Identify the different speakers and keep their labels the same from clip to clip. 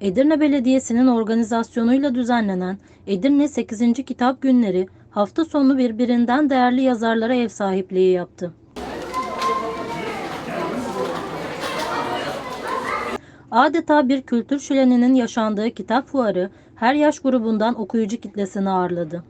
Speaker 1: Edirne Belediyesi'nin organizasyonuyla düzenlenen Edirne 8. Kitap Günleri hafta sonu birbirinden değerli yazarlara ev sahipliği yaptı. Adeta bir kültür şöleninin yaşandığı kitap fuarı her yaş grubundan okuyucu kitlesini ağırladı.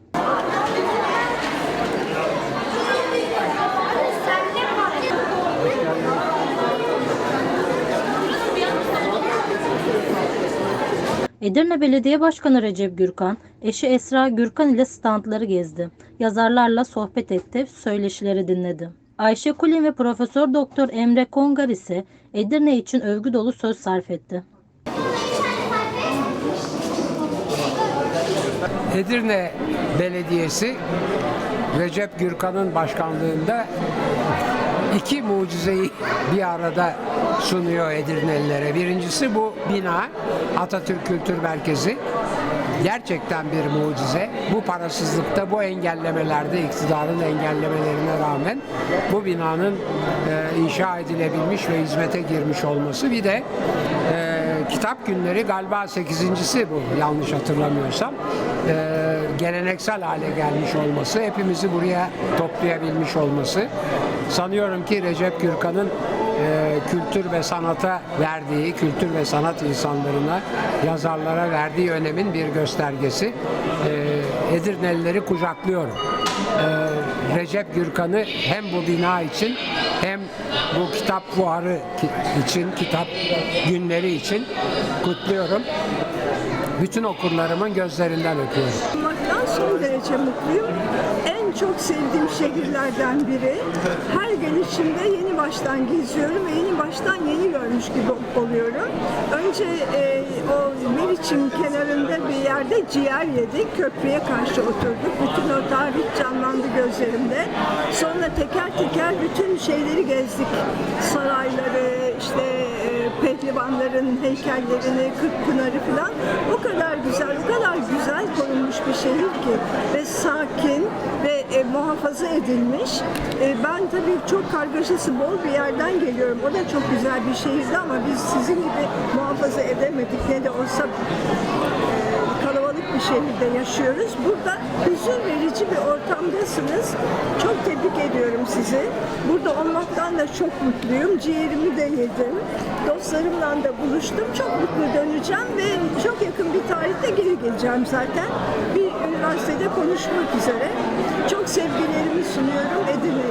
Speaker 1: Edirne Belediye Başkanı Recep Gürkan, eşi Esra Gürkan ile standları gezdi. Yazarlarla sohbet etti, söyleşileri dinledi. Ayşe Kulin ve Profesör Doktor Emre Kongar ise Edirne için övgü dolu söz sarf etti.
Speaker 2: Edirne Belediyesi Recep Gürkan'ın başkanlığında iki mucizeyi bir arada sunuyor Edirnelilere. Birincisi bu bina Atatürk Kültür Merkezi. Gerçekten bir mucize. Bu parasızlıkta, bu engellemelerde, iktidarın engellemelerine rağmen bu binanın e, inşa edilebilmiş ve hizmete girmiş olması. Bir de e, kitap günleri galiba 8.si bu yanlış hatırlamıyorsam. E, geleneksel hale gelmiş olması, hepimizi buraya toplayabilmiş olması. Sanıyorum ki Recep Gürkan'ın e, kültür ve sanata verdiği, kültür ve sanat insanlarına, yazarlara verdiği önemin bir göstergesi. E, Edirnelileri kucaklıyorum. E, Recep Gürkan'ı hem bu bina için hem bu kitap fuarı için, kitap günleri için kutluyorum. Bütün okurlarımın gözlerinden öpüyorum.
Speaker 3: olmaktan son derece mutluyum. En çok sevdiğim şehirlerden biri. Her gelişimde yeni baştan geziyorum ve yeni baştan yeni görmüş gibi oluyorum. Önce e, o Meriç'in kenarında bir yerde ciğer yedik. Köprüye karşı oturduk. Bütün o tarih canlandı gözlerimde. Sonra teker teker bütün şeyleri gezdik. Sarayları, işte pehlivanların heykellerini, Kırkpınar'ı falan. O kadar güzel, o kadar güzel korunmuş bir şehir ki ve sakin ve e, muhafaza edilmiş. E, ben tabii çok kargaşası bol bir yerden geliyorum. O da çok güzel bir şehirdi ama biz sizin gibi muhafaza edemedik. Ne de olsa e, kalabalık bir şehirde yaşıyoruz. Burada huzur verici bir ortamdasınız. Çok tebrik ediyorum sizi. Burada olmaktan da çok mutluyum. Ciğerimi de yedim. Dostlarımla da buluştum. Çok mutlu döneceğim ve çok yakın bir tarihte geri geleceğim zaten. Bir üniversitede konuşmak üzere. Çok sevgilerimi sunuyorum Edirne'ye.